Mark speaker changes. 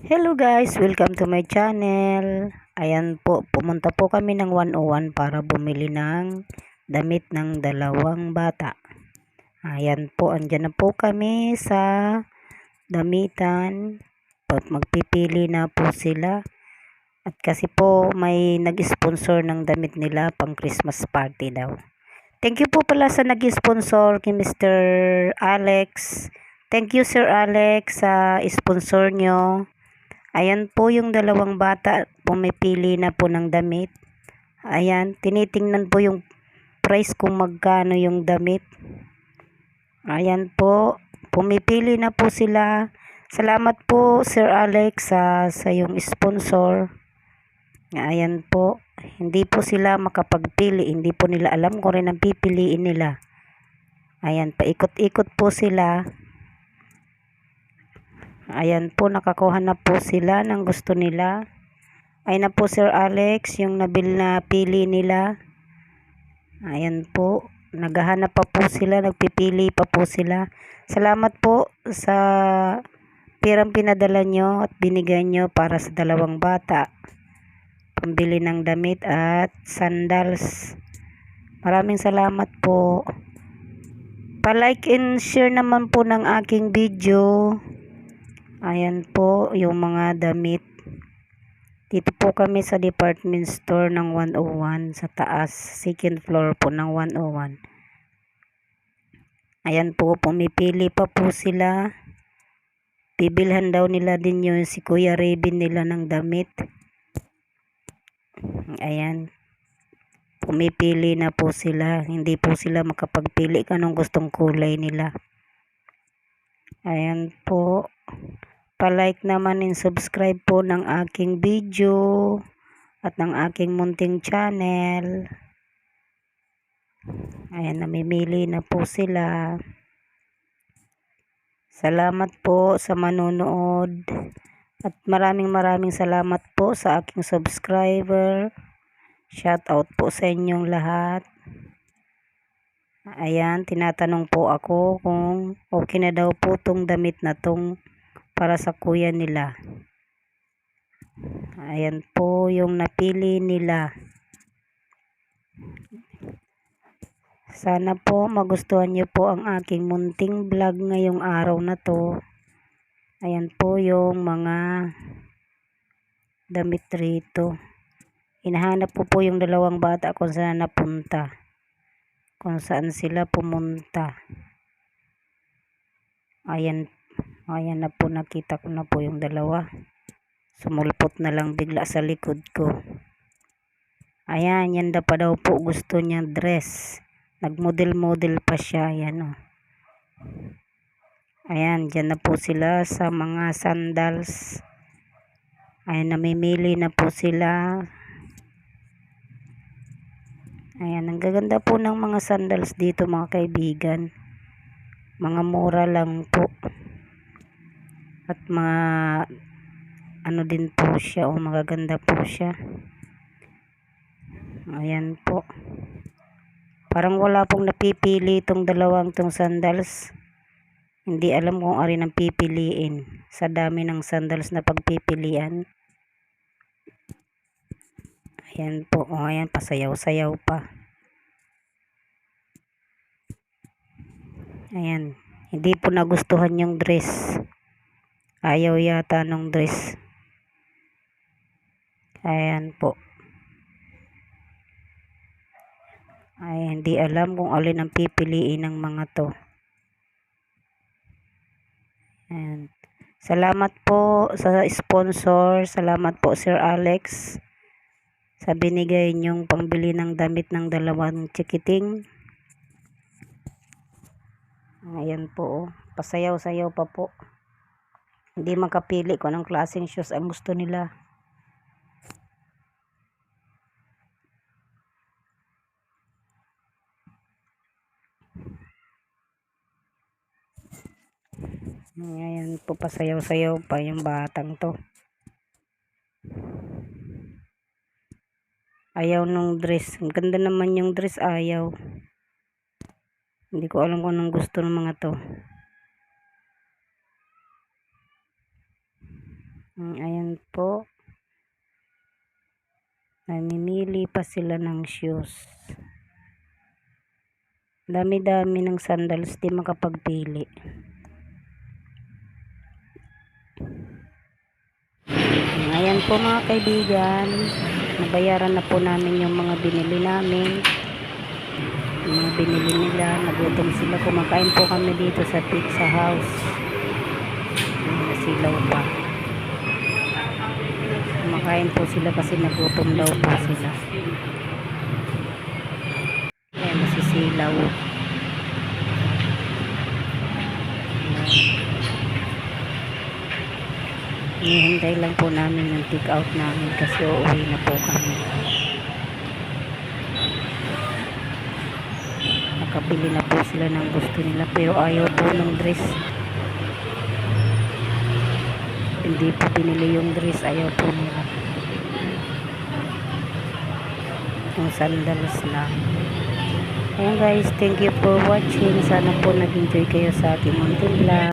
Speaker 1: Hello guys, welcome to my channel. Ayan po, pumunta po kami ng 101 para bumili ng damit ng dalawang bata. Ayan po, andyan na po kami sa damitan. Magpipili na po sila. At kasi po may nag-sponsor ng damit nila pang Christmas party daw. Thank you po pala sa nag-sponsor kay Mr. Alex. Thank you Sir Alex sa sponsor nyo. Ayan po yung dalawang bata, pumipili na po ng damit. Ayan, tinitingnan po yung price kung magkano yung damit. Ayan po, pumipili na po sila. Salamat po Sir Alex sa, sa yung sponsor. Ayan po, hindi po sila makapagpili, hindi po nila alam kung rin ang pipiliin nila. Ayan, paikot-ikot po sila. Ayan po, nakakuha na po sila ng gusto nila. Ayan na po Sir Alex, yung nabil na pili nila. Ayan po, naghahanap pa po sila, nagpipili pa po sila. Salamat po sa pirang pinadala nyo at binigay nyo para sa dalawang bata. Pambili ng damit at sandals. Maraming salamat po. Pa-like and share naman po ng aking video. Ayan po yung mga damit. Dito po kami sa department store ng 101 sa taas, second floor po ng 101. Ayan po, pumipili pa po sila. Bibilhan daw nila din yung si Kuya Raven nila ng damit. Ayan. Pumipili na po sila. Hindi po sila makapagpili kung anong gustong kulay nila. Ayan po. Pa-like naman and subscribe po ng aking video at ng aking munting channel. Ayan, namimili na po sila. Salamat po sa manonood. At maraming maraming salamat po sa aking subscriber. Shout out po sa inyong lahat. Ayan, tinatanong po ako kung okay na daw po tong damit na tong para sa kuya nila. Ayan po yung napili nila. Sana po magustuhan niyo po ang aking munting vlog ngayong araw na to. Ayan po yung mga damit rito. Hinahanap ko po yung dalawang bata kung saan napunta. Kung saan sila pumunta. Ayan, ayan na po nakita ko na po yung dalawa. Sumulpot na lang bigla sa likod ko. Ayan, yan da pa daw po gusto niya dress. Nagmodel-model pa siya. Ayan o. Oh. Ayan, dyan na po sila sa mga sandals. Ayan, namimili na po sila. Ayan, ang gaganda po ng mga sandals dito mga kaibigan. Mga mura lang po. At mga ano din po siya o magaganda po siya. Ayan po. Parang wala pong napipili itong dalawang tong sandals. Hindi alam kung ari ang pipiliin sa dami ng sandals na pagpipilian. Ayan po. O, ayan, pasayaw-sayaw pa. Ayan. Hindi po nagustuhan yung dress. Ayaw yata ng dress. Ayan po. Ay, hindi alam kung alin ang pipiliin ng mga to. Ayan. Salamat po sa sponsor. Salamat po Sir Alex sa binigay niyong pangbili ng damit ng dalawang chikiting. Ayan po. Oh. Pasayaw-sayaw pa po. Hindi makapili kung anong klaseng shoes ang gusto nila. Ngayon po pasayaw-sayaw pa yung batang to. Ayaw nung dress. Ang ganda naman yung dress, ayaw. Hindi ko alam kung anong gusto ng mga to. Ayan po. Namimili pa sila ng shoes. Dami-dami ng sandals, di makapagpili. Mm, Ayan po mga kaibigan. Nabayaran na po namin yung mga binili namin. Yung mga binili nila. Nagutom sila. Kumakain po kami dito sa pizza house. Nasilaw pa. Kumakain po sila kasi nagutom daw po sila. Kaya nasisilaw. Hinihintay lang po namin yung take out namin kasi uuwi na po kami. Nakabili na po sila ng gusto nila pero ayaw po ng dress. Hindi po binili yung dress, ayaw po nila. Yung sandals lang. Ayan guys, thank you for watching. Sana po nag-enjoy kayo sa ating munting vlog.